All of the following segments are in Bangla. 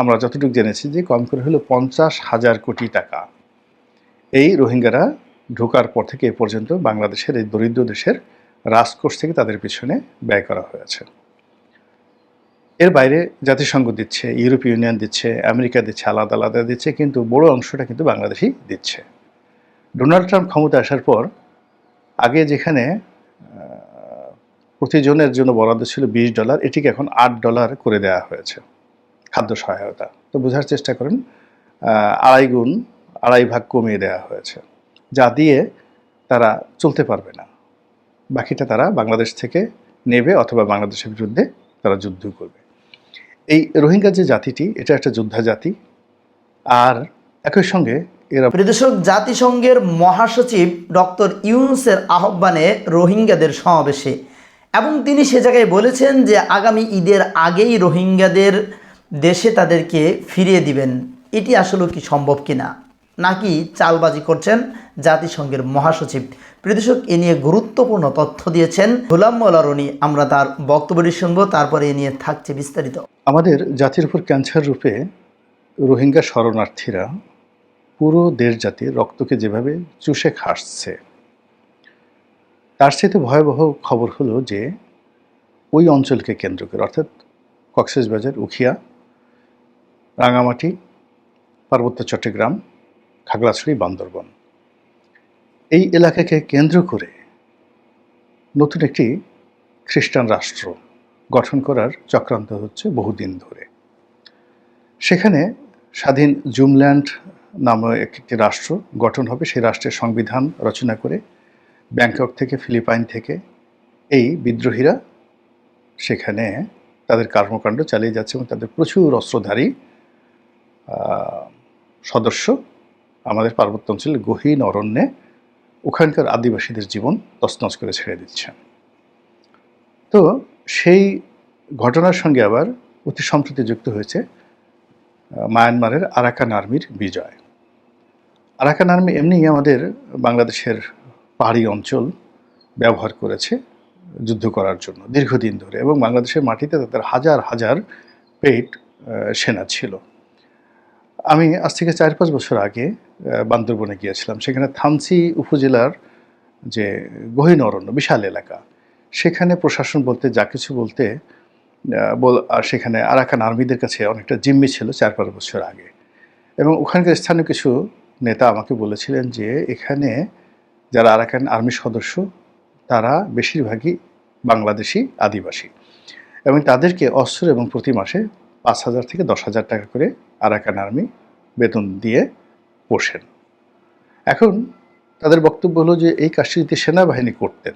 আমরা যতটুকু জেনেছি যে কম করে হলো পঞ্চাশ হাজার কোটি টাকা এই রোহিঙ্গারা ঢোকার পর থেকে এ পর্যন্ত বাংলাদেশের এই দরিদ্র দেশের রাজকোষ থেকে তাদের পিছনে ব্যয় করা হয়েছে। এর বাইরে জাতিসংঘ দিচ্ছে, ইউরোপীয় ইউনিয়ন দিচ্ছে, আমেরিকা দিচ্ছে, আলাদা আলাদা দিচ্ছে, কিন্তু বড় অংশটা কিন্তু বাংলাদেশই দিচ্ছে। ডোনাল্ড ট্রাম্প ক্ষমতা আসার পর আগে যেখানে প্রতিজনের জন্য বরাদ্দ ছিল বিশ ডলার, এটিকে এখন আট ডলার করে দেওয়া হয়েছে। খাদ্য সহায়তা। তো বোঝার চেষ্টা করেন আড়াই গুণ, আড়াই ভাগ কমিয়ে দেওয়া হয়েছে। যা দিয়ে তারা চলতে পারবে না। বাকিটা তারা বাংলাদেশ থেকে নেবে অথবা বাংলাদেশের বিরুদ্ধে তারা যুদ্ধ করবে। এই রোহিঙ্গা যে জাতিটি, এটা একটা যোদ্ধা জাতি। আর একই সঙ্গে এরা জাতিসংঘের মহাসচিব ডক্টর ইউনুসের আহ্বানে রোহিঙ্গাদের সমাবেশে। এবং তিনি সে জায়গায় বলেছেন যে, আগামী ঈদের আগেই রোহিঙ্গাদের দেশে তাদেরকে ফিরিয়ে দিবেন, এটি আসলে কি সম্ভব কিনা? নাকি চালবাজি করছেন জাতিসংঘের মহাসচিব? প্রিয়দর্শক এ নিয়ে গুরুত্বপূর্ণ তথ্য দিয়েছেন গোলাম মোল্লা রনি। আমরা তার বক্তব্যটি শুনব, তারপরে এ নিয়ে থাকছে বিস্তারিত। আমাদের জাতির উপর ক্যান্সার রূপে রোহিঙ্গা শরণার্থীরা পুরো দেশ জাতির রক্তকে যেভাবে চুষে খাসছে তার সাথে ভয়াবহ খবর হলো যে ওই অঞ্চলকে কেন্দ্র করে, অর্থাৎ কক্সবাজার উখিয়া রাঙামাটি, পার্বত্য চট্টগ্রাম, খাগড়াছড়ি, বান্দরবন। এই এলাকাকে কেন্দ্র করে নতুন একটি খ্রিস্টান রাষ্ট্র গঠন করার চক্রান্ত হচ্ছে বহুদিন ধরে। সেখানে স্বাধীন জুমল্যান্ড নামে একটি রাষ্ট্র গঠন হবে। সেই রাষ্ট্রের সংবিধান রচনা করে ব্যাংকক থেকে, ফিলিপাইন থেকে এই বিদ্রোহীরা সেখানে তাদের কর্মকাণ্ড চালিয়ে যাচ্ছে এবং তাদের প্রচুর অস্ত্রধারী সদস্য আমাদের পার্বত্য অঞ্চলের গহীন অরণ্যে ওখানকার আদিবাসীদের জীবন তছনছ করে ছেড়ে দিচ্ছেন। তো সেই ঘটনার সঙ্গে আবার অতি সম্প্রতি যুক্ত হয়েছে মায়ানমারের আরাকান আর্মির বিজয়। আরাকান আর্মি এমনি আমাদের বাংলাদেশের পাহাড়ি অঞ্চল ব্যবহার করেছে যুদ্ধ করার জন্য দীর্ঘদিন ধরে এবং বাংলাদেশের মাটিতে তাদের হাজার হাজার পেট সেনা ছিল। আমি আজ থেকে চার পাঁচ বছর আগে বান্দরবনে গিয়েছিলাম। সেখানে থানসি উপজেলার যে গহীন অরণ্য বিশাল এলাকা, সেখানে প্রশাসন বলতে, যা কিছু বলতে বল, আর সেখানে আরাকান আর্মিদের কাছে অনেকটা জিম্মি ছিল চার পাঁচ বছর আগে। এবং ওখানকার স্থানীয় কিছু নেতা আমাকে বলেছিলেন যে, এখানে যারা আরাকান আর্মির সদস্য, তারা বেশিরভাগই বাংলাদেশি আদিবাসী। এবং তাদেরকে অস্ত্র এবং প্রতি মাসে পাঁচ হাজার থেকে দশ হাজার টাকা করে আরাকান আর্মি বেতন দিয়ে পোষেন এখন তাদের বক্তব্য হলো যে এই কাজটি যদি সেনাবাহিনী করতেন।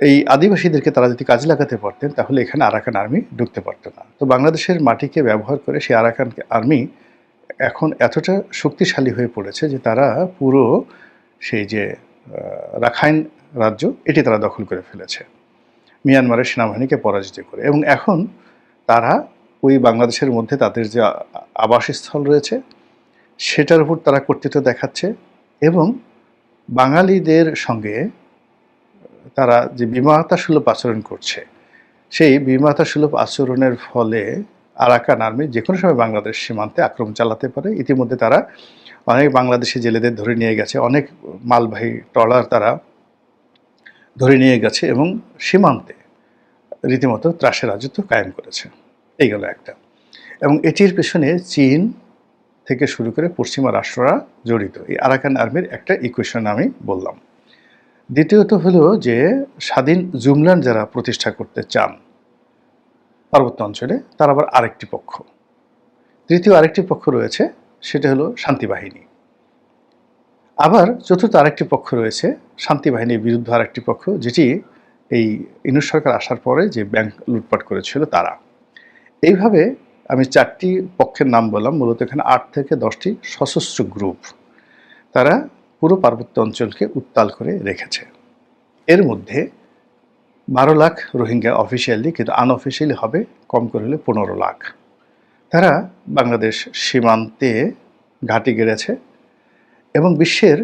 এই আদিবাসীদেরকে তারা যদি কাজে লাগাতে পারতেন, তাহলে এখানে আরাকান আর্মি ঢুকতে পারতো না। তো বাংলাদেশের মাটিকে ব্যবহার করে সেই আরাকান আর্মি এখন এতটা শক্তিশালী হয়ে পড়েছে যে তারা পুরো সেই যে রাখাইন রাজ্য, এটি তারা দখল করে ফেলেছে। মিয়ানমারের সেনাবাহিনীকে পরাজিত করে। এবং এখন তারা ওই বাংলাদেশের মধ্যে তাদের যে আবাসস্থল রয়েছে, সেটার উপর তারা কর্তৃত্ব দেখাচ্ছে এবং বাঙালিদের সঙ্গে তারা যে বিমাতা সুলভ আচরণ করছে, সেই বিমাতা সুলভ আচরণের ফলে আরাকান আর্মি যে কোনো সময় বাংলাদেশ সীমান্তে আক্রমণ চালাতে পারে। ইতিমধ্যে তারা অনেক বাংলাদেশি জেলেদের ধরে নিয়ে গেছে, অনেক মালবাহী ট্রলার তারা ধরে নিয়ে গেছে এবং সীমান্তে রীতিমতো ত্রাসের রাজত্ব কায়েম করেছে। এই গেল একটা। এবং এটির পেছনে চীন থেকে শুরু করে পশ্চিমা রাষ্ট্ররা জড়িত। এই আরাকান আর্মির একটা ইকুয়েশন আমি বললাম। দ্বিতীয়ত হলো যে, স্বাধীন জুমলান যারা প্রতিষ্ঠা করতে চান পার্বত্য অঞ্চলে, তার আবার আরেকটি পক্ষ। তৃতীয় আরেকটি পক্ষ রয়েছে, সেটা হলো শান্তি বাহিনী। আবার চতুর্থ আরেকটি পক্ষ রয়েছে, শান্তি বাহিনীর বিরুদ্ধে আরেকটি পক্ষ, যেটি এই ইনুস সরকার আসার পরে যে ব্যাংক লুটপাট করেছিল তারা। এইভাবে আমি চারটি পক্ষের নাম বললাম, মূলত এখানে আট থেকে দশটি সশস্ত্র গ্রুপ। তারা পুরো পার্বত্য অঞ্চলকে উত্তাল করে রেখেছে। এর মধ্যে বারো লাখ রোহিঙ্গা অফিসিয়ালি কিন্তু আনঅফিসিয়ালি হবে, কম করে হলে পনেরো লাখ। তারা বাংলাদেশ সীমান্তে ঘাঁটি গেড়েছে এবং বিশ্বের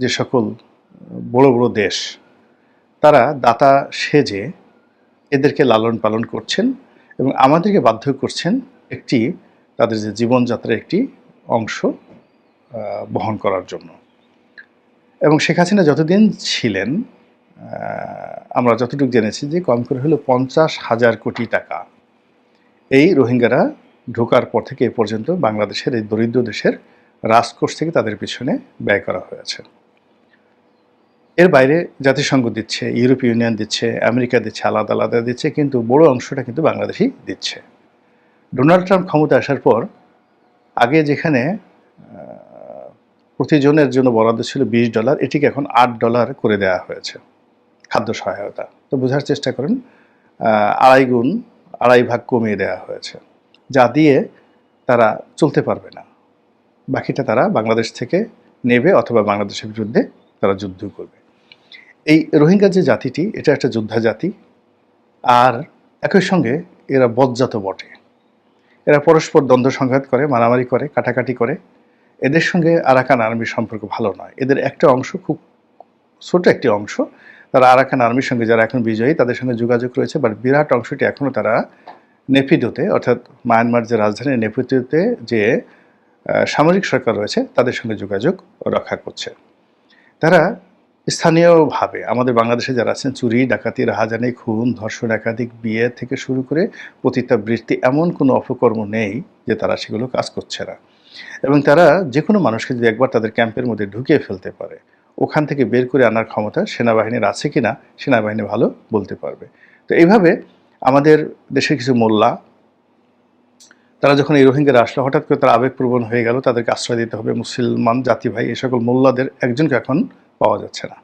যে সকল, বড় বড় দেশ, তারা দাতা সেজে এদেরকে লালন পালন করছেন। এবং আমাদেরকে বাধ্য করছেন একটি, তাদের যে জীবনযাত্রার একটি অংশ বহন করার জন্য। এবং শেখ হাসিনা যতদিন ছিলেন আমরা যতটুকু জেনেছি যে কম করে হলো পঞ্চাশ হাজার কোটি টাকা এই রোহিঙ্গারা ঢোকার পর থেকে এ পর্যন্ত বাংলাদেশের এই দরিদ্র দেশের রাজকোষ থেকে তাদের পিছনে ব্যয় করা হয়েছে। এর বাইরে জাতিসংঘ দিচ্ছে ইউরোপীয় ইউনিয়ন দিচ্ছে, আমেরিকা দিচ্ছে, আলাদা আলাদা দিচ্ছে, কিন্তু বড় অংশটা কিন্তু বাংলাদেশই দিচ্ছে। ডোনাল্ড ট্রাম্প ক্ষমতা আসার পর আগে যেখানে প্রতিজনের জন্য বরাদ্দ ছিল বিশ ডলার এটিকে এখন আট ডলার করে দেওয়া হয়েছে, খাদ্য সহায়তা। তো বোঝার চেষ্টা করেন আড়াই গুণ, আড়াই ভাগ কমিয়ে দেওয়া হয়েছে। যা দিয়ে তারা চলতে পারবে না। বাকিটা তারা বাংলাদেশ থেকে নেবে অথবা বাংলাদেশের বিরুদ্ধে তারা যুদ্ধ করবে। এই রোহিঙ্গা যে জাতিটি, এটা একটা যোদ্ধা জাতি, আর একই সঙ্গে এরা বজ্জাত বটে। এরা পরস্পর দ্বন্দ্ব সংঘাত করে, মারামারি করে, কাটাকাটি করে। এদের সঙ্গে আরাকান আর্মির সম্পর্ক ভালো নয়। এদের একটা অংশ খুব ছোট একটি অংশ। তারা আরাকান আর্মির সঙ্গে যারা এখন বিজয়ী, তাদের সঙ্গে যোগাযোগ রয়েছে বাট বিরাট অংশটি এখনও তারা নেপিডোতে অর্থাৎ মায়ানমার যে রাজধানী নেপিডোতে যে সামরিক সরকার রয়েছে, তাদের সঙ্গে যোগাযোগ রক্ষা করছে। তারা স্থানীয়ভাবে আমাদের বাংলাদেশে যারা আছেন, চুরি, ডাকাতি, রাহাজানি, খুন, ধর্ষণ, একাধিক বিয়ে থেকে শুরু করে পতিতাবৃত্তি, এমন কোনো অপকর্ম নেই যে তারা সেগুলো কাজ করছে না। এবং তারা যে কোনো মানুষকে যদি একবার তাদের ক্যাম্পের মধ্যে ঢুকিয়ে ফেলতে পারে, ওখান থেকে বের করে আনার ক্ষমতা সেনাবাহিনীর আছে কি না সেনাবাহিনী ভালো বলতে পারবে। তো এইভাবে আমাদের দেশের কিছু মোল্লা, তারা যখন এই রোহিঙ্গারা আসলো, হঠাৎ করে তারা আবেগপ্রবণ হয়ে গেল, তাদেরকে আশ্রয় দিতে হবে, মুসলমান জাতি ভাই এই সকল মোল্লাদের, একজনকে এখন পাওয়া যাচ্ছে না।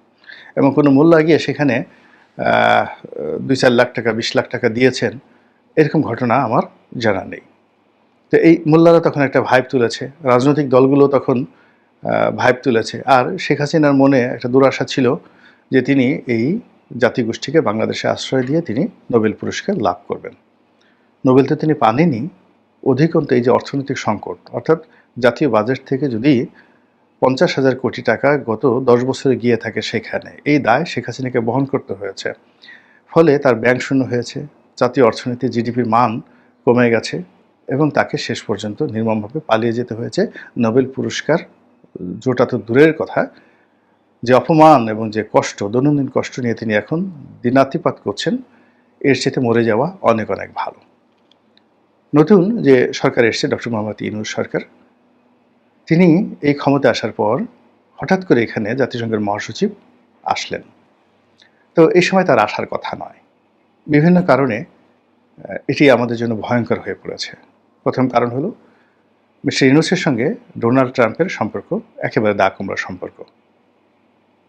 এবং কোনো মোল্লা গিয়ে সেখানে দুই চার লাখ টাকা, বিশ লাখ টাকা দিয়েছেন, এরকম ঘটনা আমার জানা নেই। তো এই মোল্লারা তখন একটা ভাইব তুলেছে, রাজনৈতিক দলগুলো তখন ভাইব তুলেছে। আর শেখ হাসিনার মনে একটা দুরাশা ছিল যে তিনি এই জাতিগোষ্ঠীকে বাংলাদেশে আশ্রয় দিয়ে তিনি নোবেল পুরস্কার লাভ করবেন। নোবেল তো তিনি পাননি, অধিকন্ত এই যে অর্থনৈতিক সংকট, অর্থাৎ জাতীয় বাজেট থেকে যদি পঞ্চাশ হাজার কোটি টাকা গত দশ বছরে গিয়ে থাকে সেখানে। এই দায় শেখ হাসিনাকে বহন করতে হয়েছে। ফলে তার ব্যাংক শূন্য হয়েছে, জাতীয় অর্থনীতি জিডিপির মান কমে গেছে এবং তাকে শেষ পর্যন্ত নির্মমভাবে পালিয়ে যেতে হয়েছে। নোবেল পুরস্কার, জোটা তো দূরের কথা। যে অপমান এবং যে কষ্ট, দৈনন্দিন কষ্ট নিয়ে তিনি এখন দিনাতিপাত করছেন, এর সাথে মরে যাওয়া অনেক অনেক ভালো। নতুন যে সরকার এসছে, ডক্টর মোহাম্মদ ইনুর সরকার তিনি এই ক্ষমতা আসার পর হঠাৎ করে এখানে জাতিসংঘের মহাসচিব আসলেন। তো এই সময় তার আসার কথা নয়। বিভিন্ন কারণে এটি আমাদের জন্য ভয়ঙ্কর হয়ে পড়েছে। প্রথম কারণ হলো, মিস্টার ইউনুসের সঙ্গে ডোনাল্ড ট্রাম্পের সম্পর্ক একেবারে দা কুমড়া সম্পর্ক।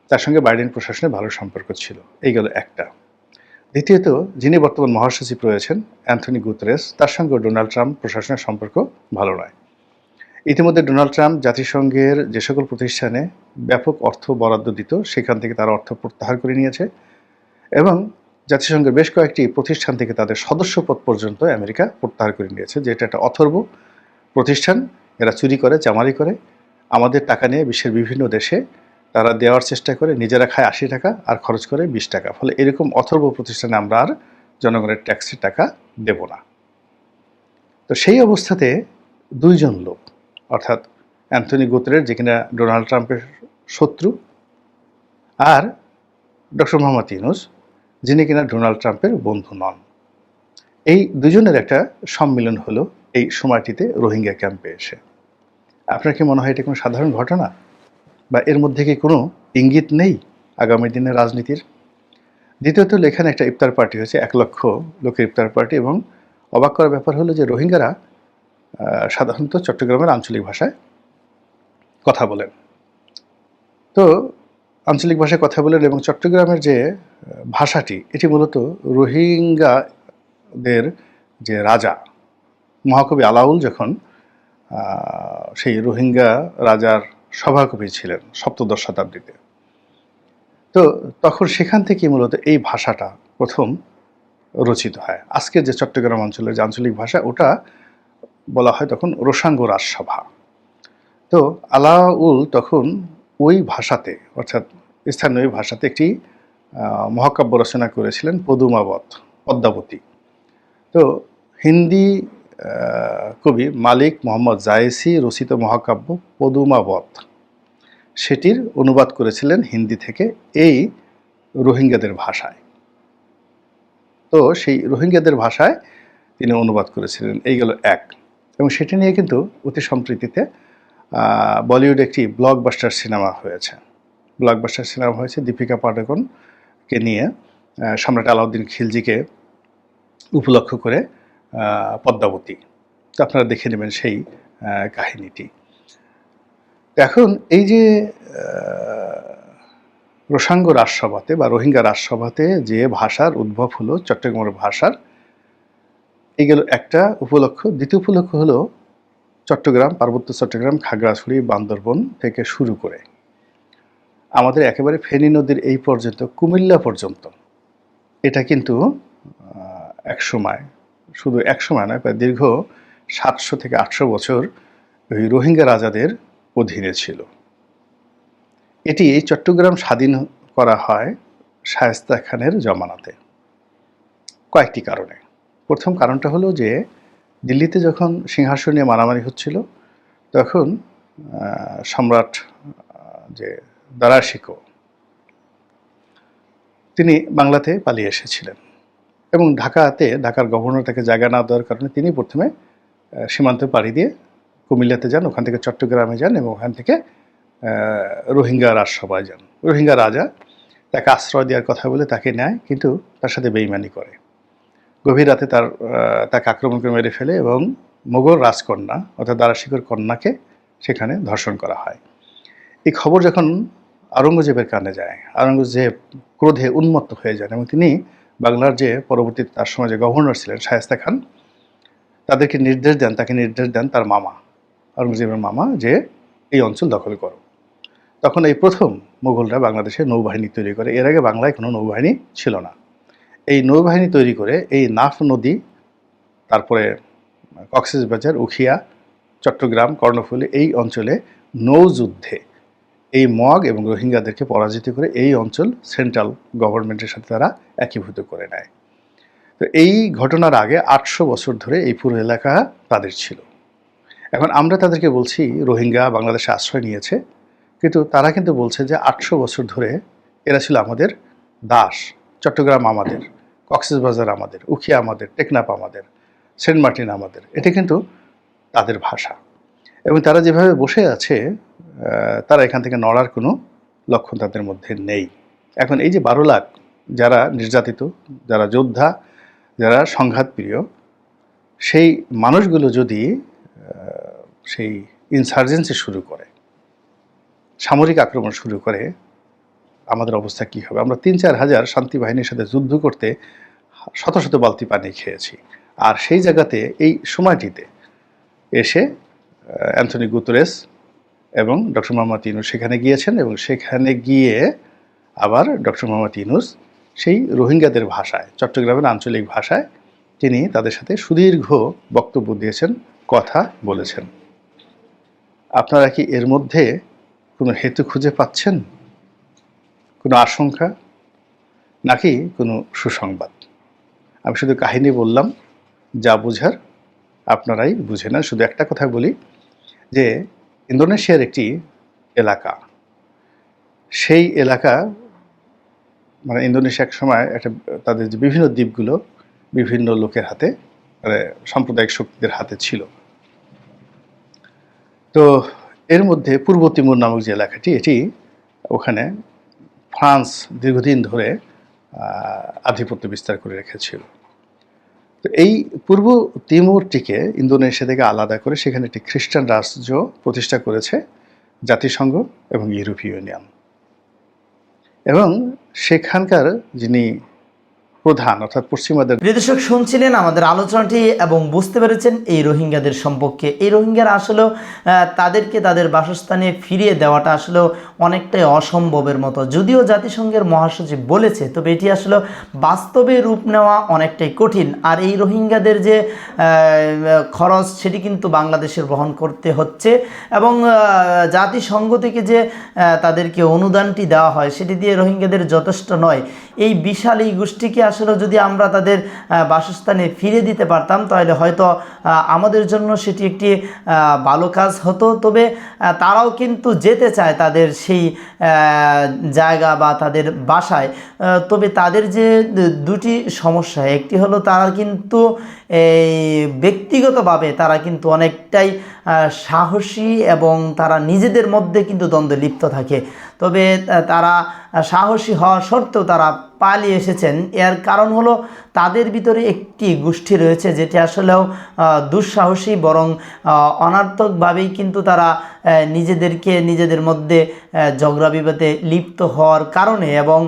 তার সঙ্গে বাইডেন প্রশাসনের ভালো সম্পর্ক ছিল। এই গেল একটা। দ্বিতীয়ত, যিনি বর্তমান মহাসচিব রয়েছেন, অ্যান্থনি গুতরেস, তার সঙ্গে ডোনাল্ড ট্রাম্প প্রশাসনের সম্পর্ক ভালো নয়। ইতিমধ্যে ডোনাল্ড ট্রাম্প জাতিসংঘের যে সকল প্রতিষ্ঠানে ব্যাপক অর্থ বরাদ্দ দিত, সেখান থেকে তার অর্থ প্রত্যাহার করে নিয়েছে এবং জাতিসংঘের বেশ কয়েকটি প্রতিষ্ঠান থেকে তাদের সদস্যপদ পর্যন্ত আমেরিকা প্রত্যাহার করে নিয়েছে যেটা একটা অথর্ব প্রতিষ্ঠান। এরা চুরি করে, চামারি করে। আমাদের টাকা নিয়ে বিশ্বের বিভিন্ন দেশে তারা দেওয়ার চেষ্টা করে, নিজেরা খায় আশি টাকা আর খরচ করে বিশ টাকা। ফলে এরকম অথর্ব প্রতিষ্ঠানে আমরা আর জনগণের ট্যাক্সের টাকা দেব না। তো সেই অবস্থাতে দুইজন লোক অর্থাৎ অ্যান্থনি গোত্রের, যে কিনা ডোনাল্ড ট্রাম্পের শত্রু, আর ডক্টর মোহাম্মদ ইউনুস, যিনি কিনা ডোনাল্ড ট্রাম্পের বন্ধু নন। এই দুজনের একটা সম্মিলন হলো এই সময়টিতে রোহিঙ্গা ক্যাম্পে এসে। আপনার কি মনে হয় এটা কোনো সাধারণ ঘটনা? বা এর মধ্যে কি কোনো ইঙ্গিত নেই আগামী দিনের রাজনীতির? দ্বিতীয়ত, এখানে একটা ইফতার পার্টি হয়েছে, এক লক্ষ লোকের ইফতার পার্টি, এবং অবাক করার ব্যাপার হলো যে রোহিঙ্গারা সাধারণত চট্টগ্রামের আঞ্চলিক ভাষায় কথা বলেন। তো আঞ্চলিক ভাষায় কথা বলেন এবং চট্টগ্রামের যে ভাষাটি, এটি মূলত রোহিঙ্গাদের যে রাজা, মহাকবি আলাউল যখন সেই রোহিঙ্গা রাজার সভাকবি ছিলেন সপ্তদশ শতাব্দীতে। তো তখন সেখান থেকে মূলত এই ভাষাটা প্রথম রচিত হয়। আজকের যে চট্টগ্রাম অঞ্চলের যে আঞ্চলিক ভাষা, ওটা বলা হয় তখন রোসাঙ্গ রাজসভা তো আলাউল তখন ওই ভাষাতে, অর্থাৎ স্থানীয় ভাষাতে একটি মহাকাব্য রচনা করেছিলেন পদুমাবত, পদ্মাবতী। তো হিন্দি কবি মালিক মোহাম্মদ জায়েসি রচিত মহাকাব্য পদুমাবত, সেটির অনুবাদ করেছিলেন হিন্দি থেকে এই রোহিঙ্গাদের ভাষায়। তো সেই রোহিঙ্গাদের ভাষায় তিনি অনুবাদ করেছিলেন, এই গেল এক। এবং সেটি নিয়ে কিন্তু অতি সম্প্রীতিতে বলিউড একটি ব্লকবাস্টার সিনেমা হয়েছে। ব্লকবাস্টার সিনেমা হয়েছে দীপিকা পাডুকোনকে নিয়ে সম্রাট আলাউদ্দিন খিলজিকে উপলক্ষ করে পদ্মাবতী। তো আপনারা দেখে নেবেন সেই কাহিনীটি। এখন এই যে রোসাঙ্গ রাজসভাতে বা রোহিঙ্গা রাজসভাতে যে ভাষার উদ্ভব হলো, চট্টগ্রামের ভাষার এই গেল একটা উপলক্ষ। দ্বিতীয় উপলক্ষ হলো চট্টগ্রাম, পার্বত্য চট্টগ্রাম, খাগড়াছড়ি, বান্দরবন থেকে শুরু করে আমাদের একেবারে ফেনী নদীর এই পর্যন্ত, কুমিল্লা পর্যন্ত। এটা কিন্তু এক সময়, শুধু এক সময় নয়, প্রায় দীর্ঘ সাতশো থেকে আটশো বছর ওই রোহিঙ্গা রাজাদের অধীনে ছিল। এটি চট্টগ্রাম স্বাধীন করা হয় শায়েস্তা খানের জমানাতে। কয়েকটি কারণে। প্রথম কারণটা হলো যে দিল্লিতে যখন সিংহাসন নিয়ে মারামারি হচ্ছিল, তখন সম্রাট যে দারাশিকো, তিনি বাংলাতে পালিয়ে এসেছিলেন। এবং ঢাকাতে, ঢাকার গভর্নর তাকে জায়গা না দেওয়ার কারণে তিনি প্রথমে সীমান্ত পাড়ি দিয়ে কুমিল্লাতে যান, ওখান থেকে চট্টগ্রামে যান এবং ওখান থেকে রোহিঙ্গা রাজসভায় যান। রোহিঙ্গা রাজা তাকে আশ্রয় দেওয়ার কথা বলে তাকে নেয়, কিন্তু তার সাথে বেইমানি করে। গভীর রাতে তার তাকে আক্রমণ করে মেরে ফেলে এবং মোগল রাজকন্যা অর্থাৎ দারাশিকর কন্যাকে সেখানে ধর্ষণ করা হয়। এই খবর যখন আওরঙ্গজেবের কানে যায়, আওরঙ্গজেব ক্রোধে উন্মত্ত হয়ে যান এবং তিনি বাংলার যে পরবর্তীতে তার সময় যে গভর্নর ছিলেন শায়েস্তা খান, তাদেরকে নির্দেশ দেন, তাকে নির্দেশ দেন তার মামা, আওরঙ্গজেবের মামা যে এই অঞ্চল দখল করো। তখন এই প্রথম মোগলরা বাংলাদেশে নৌবাহিনী তৈরি করে। এর আগে বাংলায় কোনো নৌবাহিনী ছিল না। এই নৌবাহিনী তৈরি করে এই নাফ নদী, তারপরে কক্সবাজার উখিয়া, চট্টগ্রাম, কর্ণফুলী এই অঞ্চলে নৌযুদ্ধে এই মগ এবং রোহিঙ্গাদেরকে পরাজিত করে এই অঞ্চল সেন্ট্রাল গভর্নমেন্টের সাথে তারা একীভূত করে নেয়। তো এই ঘটনার আগে আটশো বছর ধরে এই পুরো এলাকা তাদের ছিল। এখন আমরা তাদেরকে বলছি, রোহিঙ্গা বাংলাদেশে আশ্রয় নিয়েছে, কিন্তু তারা কিন্তু বলছে যে আটশো বছর ধরে এরা ছিল আমাদের দাস, চট্টগ্রাম আমাদের। কক্সবাজার আমাদের, উখিয়া আমাদের, টেকনাফ আমাদের, সেন্ট মার্টিন আমাদের, এটা কিন্তু তাদের ভাষা। এবং তারা যেভাবে বসে আছে তারা এখান থেকে নড়ার কোনো লক্ষণ তাদের মধ্যে নেই। এখন এই যে বারো লাখ যারা নির্যাতিত, যারা যোদ্ধা, যারা সংঘাতপ্রিয়, সেই মানুষগুলো যদি সেই ইনসার্জেন্সি শুরু করে, সামরিক আক্রমণ শুরু করে আমাদের অবস্থা কি হবে? আমরা তিন চার হাজার শান্তি বাহিনীর সাথে যুদ্ধ করতে শত শত বালতি পানি খেয়েছি। আর সেই জায়গাতে, এই সময়টিতে এসে অ্যান্থনি গুতরেস এবং ডক্টর মোহাম্মদ ইউনুস সেখানে গিয়েছেন এবং সেখানে গিয়ে আবার ডক্টর মোহাম্মদ ইউনুস সেই রোহিঙ্গাদের ভাষায়, চট্টগ্রামের আঞ্চলিক ভাষায় তিনি তাদের সাথে সুদীর্ঘ বক্তব্য দিয়েছেন, কথা বলেছেন। আপনারা কি এর মধ্যে কোনো হেতু খুঁজে পাচ্ছেন? কোনো আশঙ্কা নাকি কোনো সুসংবাদ? আমি শুধু কাহিনী বললাম, যা বোঝার আপনারাই বুঝে না শুধু একটা কথা বলি, যে ইন্দোনেশিয়ার একটি এলাকা, সেই এলাকা মানে ইন্দোনেশিয়া এক সময় একটা, তাদের যে বিভিন্ন দ্বীপগুলো বিভিন্ন লোকের হাতে মানে সাম্প্রদায়িক শক্তিদের হাতে ছিল। তো এর মধ্যে পূর্ব তিমুর নামক যে এলাকাটি, এটি ওখানে ফ্রান্স দীর্ঘদিন ধরে আধিপত্য বিস্তার করে রেখেছিল। তো এই পূর্ব তিমুরটিকে ইন্দোনেশিয়া থেকে আলাদা করে সেখানে একটি খ্রিস্টান রাষ্ট্র প্রতিষ্ঠা করেছে জাতিসংঘ এবং ইউরোপীয় ইউনিয়ন। এবং সেখানকার যিনি প্রধান, অর্থাৎ পশ্চিমাদের। দর্শক, শুনছিলেন আমাদের আলোচনাটি এবং বুঝতে পেরেছেন এই রোহিঙ্গাদের সম্পর্কে। এই রোহিঙ্গারা আসলে তাদেরকে তাদের বাসস্থানে ফিরিয়ে দেওয়াটা আসলে অনেকটাই অসম্ভবের মতো। যদিও জাতিসংঘের মহাসচিব বলেছে, তবে এটি আসলে বাস্তবে রূপ নেওয়া অনেকটাই কঠিন। আর এই রোহিঙ্গাদের যে খরচ, সেটি কিন্তু বাংলাদেশের বহন করতে হচ্ছে এবং জাতিসংঘ থেকে যে তাদেরকে অনুদানটি দেওয়া হয়, সেটি দিয়ে রোহিঙ্গাদের যথেষ্ট নয়। এই বিশাল এই গোষ্ঠীকে আসলে যদি আমরা তাদের বাসস্থানে ফিরে দিতে পারতাম, তাহলে হয়তো আমাদের জন্য সেটি একটি ভালো কাজ হতো। তবে তারাও কিন্তু যেতে চায় তাদের সেই জায়গা বা তাদের বাসায়। তবে তাদের যে দুটি সমস্যা, একটি হলো তারা কিন্তু এই ব্যক্তিগতভাবে তারা কিন্তু অনেকটাই সাহসী এবং তারা নিজেদের মধ্যে কিন্তু দ্বন্দ্বে লিপ্ত থাকে। তবে তারা সাহসী হওয়া সত্ত্বেও তারা পালিয়ে এসেছেন। এর কারণ হলো তাদের ভিতরে একটি গোষ্ঠী রয়েছে, যেটি আসলেও দুঃসাহসী বরং অনার্থকভাবেই কিন্তু তারা নিজেদেরকে নিজেদের মধ্যে ঝগড়া বিবাদে লিপ্ত হওয়ার কারণে এবং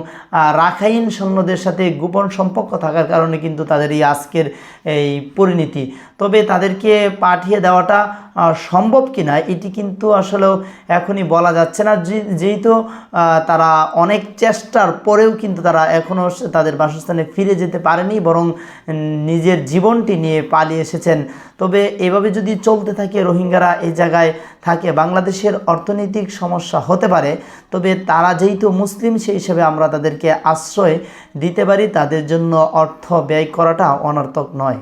রাখাইন সৈন্যদের সাথে গোপন সম্পর্ক থাকার কারণে কিন্তু তাদের এই আজকের এই পরিণতি। তবে তাদেরকে পাঠিয়ে দেওয়াটা সম্ভব কিনা, এটি কিন্তু আসলেও এখনই বলা যাচ্ছে না। যেহেতু তারা অনেক চেষ্টার পরেও কিন্তু তারা এখনও তাদের বাসস্থানে ফিরে যেতে পারেনি, বরং নিজের জীবনটি নিয়ে পালিয়ে এসেছেন। তবে এভাবে যদি চলতে থাকে, রোহিঙ্গারা এই জায়গায় থাকে বাংলাদেশের অর্থনৈতিক সমস্যা হতে পারে, তবে তারা যেহেতু মুসলিম, সেই হিসেবে আমরা তাদেরকে আশ্রয় দিতে পারি, তাদের জন্য অর্থ ব্যয় করাটা অনর্থক নয়।